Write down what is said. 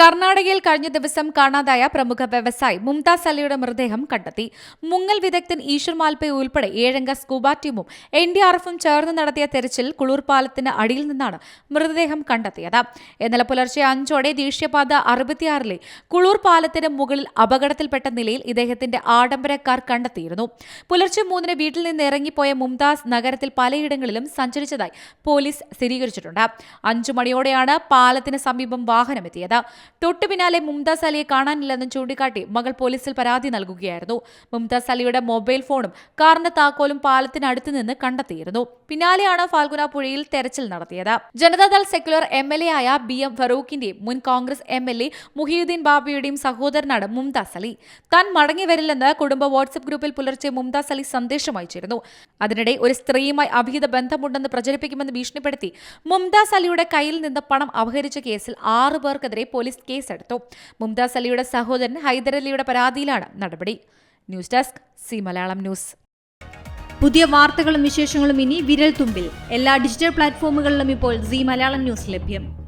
കർണാടകയിൽ കഴിഞ്ഞ ദിവസം കാണാതായ പ്രമുഖ വ്യവസായി മുംതാസ് അലിയുടെ മൃതദേഹം കണ്ടെത്തി. മുങ്ങൽ വിദഗ്ധൻ ഈശ്വർ മാൽപേ ഉൾപ്പെടെ ഏഴംഗ സ്കൂബ ടീമും എൻ ഡി ആർ എഫും ചേർന്ന് നടത്തിയ തെരച്ചിൽ കുളൂർ പാലത്തിന് അടിയിൽ നിന്നാണ് മൃതദേഹം കണ്ടെത്തിയത്. ഇന്നലെ പുലർച്ചെ അഞ്ചോടെ ദേശീയപാത അറുപത്തിയാറിലെ കുളൂർ പാലത്തിന് മുകളിൽ അപകടത്തിൽപ്പെട്ട നിലയിൽ ഇദ്ദേഹത്തിന്റെ ആഡംബര കാർ കണ്ടെത്തിയിരുന്നു. പുലർച്ചെ മൂന്നിന് വീട്ടിൽ നിന്ന് ഇറങ്ങിപ്പോയ മുംതാസ് നഗരത്തിൽ പലയിടങ്ങളിലും സഞ്ചരിച്ചതായി പോലീസ് സ്ഥിരീകരിച്ചിട്ടുണ്ട്. അഞ്ചു മണിയോടെയാണ് പാലത്തിന് സമീപം വാഹനമെത്തിയത്. തൊട്ടു പിന്നാലെ മുംതാസ് അലിയെ കാണാനില്ലെന്നും ചൂണ്ടിക്കാട്ടി മകൾ പോലീസിൽ പരാതി നൽകുകയായിരുന്നു. മുംതാസ് അലിയുടെ മൊബൈൽ ഫോണും കാറിന്റെ താക്കോലും പാലത്തിനടുത്ത് നിന്ന് കണ്ടെത്തിയിരുന്നു. പിന്നാലെയാണ് ഫാൽഗുന പുഴയിൽ തെരച്ചിൽ നടത്തിയത്. Janata Dal secular M L A ആയ ബി എം ഫറൂഖിന്റെയും മുൻ Congress M L A Mohiuddin ബാബിയുടെയും സഹോദരനാണ് മുംതാസ് അലി. താൻ മടങ്ങി വരില്ലെന്ന് കുടുംബ വാട്സ്ആപ്പ് ഗ്രൂപ്പിൽ പുലർച്ചെ മുംതാസ് അലി സന്ദേശം അയച്ചിരുന്നു. അതിനിടെ ഒരു സ്ത്രീയുമായി അഭിഹിത ബന്ധമുണ്ടെന്ന് പ്രചരിപ്പിക്കുമെന്ന് ഭീഷണിപ്പെടുത്തി മുംതാസ് അലിയുടെ കയ്യിൽ നിന്ന് പണം അപഹരിച്ച കേസിൽ ആറു പേർക്കെതിരെ പോലീസ് കേസെടുത്തു മുംതാസ് അലിയുടെ സഹോദരൻ ഹൈദരലിയുടെ പരാതിയിലാണ് നടപടി. News desk C Malayalam news. പുതിയ വാർത്തകളും വിശേഷങ്ങളും ഇനി വിരൽ തുമ്പിൽ എല്ലാ ഡിജിറ്റൽ പ്ലാറ്റ്ഫോമുകളിലും ഇപ്പോൾ സി മലയാളം ന്യൂസ് ലഭ്യം.